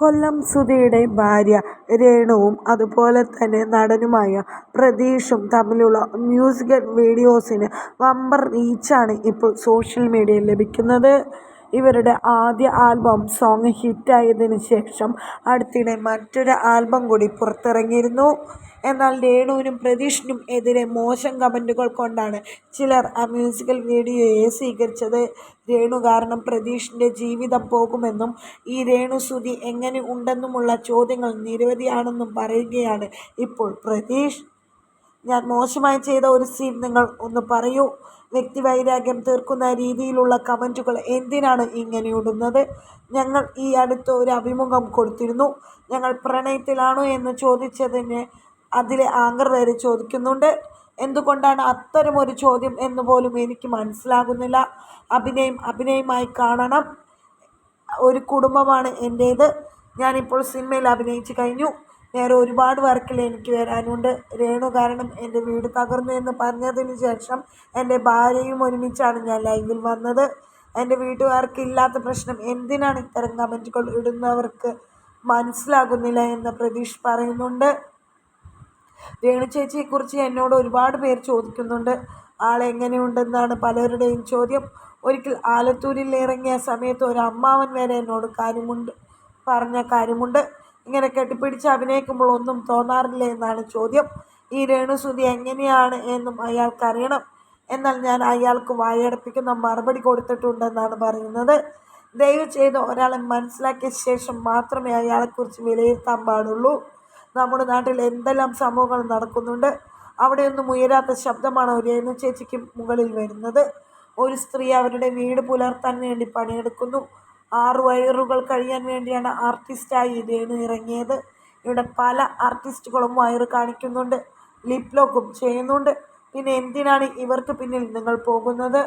കൊല്ലം സുധിയുടെ ഭാര്യ രേണുവും അതുപോലെ തന്നെ നടനുമായ പ്രതീഷും തമ്മിലുള്ള മ്യൂസിക്കൽ വീഡിയോസിന് വമ്പർ റീച്ചാണ് ഇപ്പോൾ സോഷ്യൽ മീഡിയയിൽ ലഭിക്കുന്നത്. ഇവരുടെ ആദ്യ ആൽബം സോങ് ഹിറ്റായതിനു ശേഷം അടുത്തിടെ മറ്റൊരു ആൽബം കൂടി പുറത്തിറങ്ങിയിരുന്നു. എന്നാൽ രേണുവിനും പ്രതീഷിനും എതിരെ മോശം കമന്റുകൾ കൊണ്ടാണ് ചിലർ ആ മ്യൂസിക്കൽ വീഡിയോയെ സ്വീകരിച്ചത്. രേണു കാരണം പ്രതീഷിന്റെ ജീവിതം പോകുമെന്നും ഈ രേണു സുതി എങ്ങനെ ഉണ്ടെന്നുമുള്ള ചോദ്യങ്ങൾ നിരവധിയാണെന്നും പറയുകയാണ് ഇപ്പോൾ പ്രതീഷ്. ഞാൻ മോശമായി ചെയ്ത ഒരു സീൻ നിങ്ങൾ ഒന്ന് പറയൂ. വ്യക്തിവൈരാഗ്യം തീർക്കുന്ന രീതിയിലുള്ള കമന്റുകൾ എന്തിനാണ് ഇങ്ങനെയിടുന്നത്. ഞങ്ങൾ ഈ അടുത്ത് ഒരു അഭിമുഖം കൊടുത്തിരുന്നു. ഞങ്ങൾ പ്രണയത്തിലാണോ എന്ന് ചോദിച്ചതിന് അതിലെ ആങ്കർ വരെ ചോദിക്കുന്നുണ്ട്. എന്തുകൊണ്ടാണ് അത്തരമൊരു ചോദ്യം എന്ന് പോലും എനിക്ക് മനസ്സിലാകുന്നില്ല. അഭിനയം അഭിനയമായി കാണണം. ഒരു കുടുംബമാണ് എന്റേത് ഞാനിപ്പോൾ സിനിമയിൽ അഭിനയിച്ച് കഴിഞ്ഞു. വേറെ ഒരുപാട് വർക്കിൽ എനിക്ക് വരാനുണ്ട്. രേണു കാരണം എന്റെ വീട് തകർന്നു എന്ന് പറഞ്ഞതിന് ശേഷം എന്റെ ഭാര്യയും ഒരുമിച്ചാണ് ഞാൻ ലൈവിൽ വന്നത്. എന്റെ വീട്ടുകാർക്ക് ഇല്ലാത്ത പ്രശ്നം എന്തിനാണ് ഇത്തരം കമന്റുകൾ ഇടുന്നവർക്ക് മനസ്സിലാകുന്നില്ല എന്ന് പ്രതീഷ് പറയുന്നുണ്ട്. രേണു ചേച്ചിയെക്കുറിച്ച് എന്നോട് ഒരുപാട് പേർ ചോദിക്കുന്നുണ്ട്. ആളെങ്ങനെയുണ്ടെന്നാണ് പലരുടെയും ചോദ്യം. ഒരിക്കൽ ആലത്തൂരിൽ ഇറങ്ങിയ സമയത്ത് ഒരു അമ്മാവൻ വരെ എന്നോട് കാര്യമുണ്ട് പറഞ്ഞ കാര്യമുണ്ട്. ഇങ്ങനെ കെട്ടിപ്പിടിച്ച് അഭിനയിക്കുമ്പോൾ ഒന്നും തോന്നാറില്ല എന്നാണ് ചോദ്യം. ഈ രേണുസുതി എങ്ങനെയാണ് എന്നും അയാൾക്കറിയണം. എന്നാൽ ഞാൻ അയാൾക്ക് വായടപ്പിക്കുന്ന മറുപടി കൊടുത്തിട്ടുണ്ടെന്നാണ് പറയുന്നത്. ദയവ് ചെയ്ത് ഒരാളെ മനസ്സിലാക്കിയ ശേഷം മാത്രമേ അയാളെക്കുറിച്ച് വിലയിരുത്താൻ പാടുള്ളൂ. നമ്മുടെ നാട്ടിൽ എന്തെല്ലാം സംഭവങ്ങൾ നടക്കുന്നുണ്ട്. അവിടെയൊന്നും ഉയരാത്ത ശബ്ദമാണ് ഒരേനു ചേച്ചിക്ക് മുകളിൽ വരുന്നത്. ഒരു സ്ത്രീ അവരുടെ വീട് പുലർത്താൻ വേണ്ടി പണിയെടുക്കുന്നു. ആറ് വയറുകൾ കഴിയാൻ വേണ്ടിയാണ് ആർട്ടിസ്റ്റായി രേണു ഇറങ്ങിയത്. ഇവിടെ പല ആർട്ടിസ്റ്റുകളും വയറ് കാണിക്കുന്നുണ്ട്. ലിപ് ലോക്കും ചെയ്യുന്നുണ്ട്. പിന്നെ എന്തിനാണ് ഇവർക്ക് പിന്നിൽ നിങ്ങൾ പോകുന്നത്.